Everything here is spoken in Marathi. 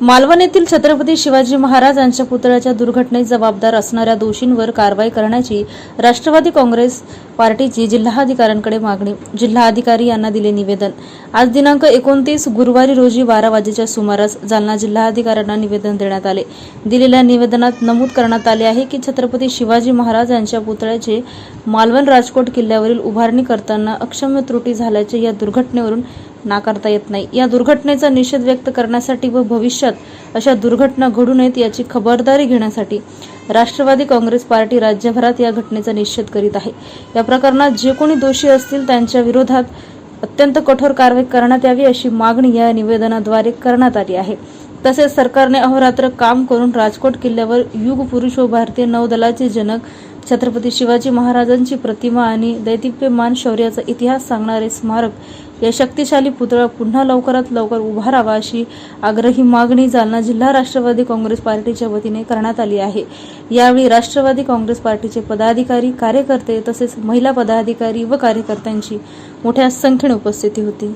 मालवण येथील छत्रपती शिवाजी महाराज यांच्या पुतळ्याच्या दुर्घटनेस जबाबदार असणाऱ्या दोषींवर कारवाई करण्याची राष्ट्रवादी काँग्रेस पार्टीची जिल्हाधिकाऱ्यांकडे मागणी. जिल्हाधिकारी यांना दिले निवेदन. आज दिनांक एकोणतीस गुरुवारी रोजी बारा वाजेच्या सुमारास जालना जिल्हाधिकाऱ्यांना निवेदन देण्यात आले. दिलेल्या निवेदनात नमूद करण्यात आले आहे की छत्रपती शिवाजी महाराज यांच्या पुतळ्याचे मालवण राजकोट किल्ल्यावरील उभारणी करताना अक्षम्य त्रुटी झाल्याचे या दुर्घटनेवरून नाकारता येत नाही. या दुर्घटनेचा निषेध व्यक्त करण्यासाठी व भविष्यात अशा दुर्घटना घडू नयेत याची खबरदारी घेण्यासाठी राष्ट्रवादी काँग्रेस पार्टी राज्यभरात या घटनेचा निषेध करीत आहे. या प्रकरणात जे कोणी दोषी असतील त्यांच्या विरोधात अत्यंत कठोर कारवाई करण्यात यावी अशी मागणी या निवेदनाद्वारे करण्यात आली आहे. तसेच सरकारने अहोरात्र काम करून राजकोट किल्ल्यावर युग पुरुष व भारतीय नौदलाचे जनक छत्रपती शिवाजी महाराजांची प्रतिमा आणि दैदिप्यमान शौर्याचा इतिहास सांगणारे स्मारक या शक्तिशाली पुतळा पुन्हा लवकरात लवकर उभारावा अशी आग्रही मागणी जालना जिल्हा राष्ट्रवादी काँग्रेस पार्टीच्या वतीने करण्यात आली आहे. यावेळी राष्ट्रवादी काँग्रेस पार्टीचे पदाधिकारी कार्यकर्ते तसेच महिला पदाधिकारी व कार्यकर्त्यांची मोठ्या संख्येने उपस्थिती होती.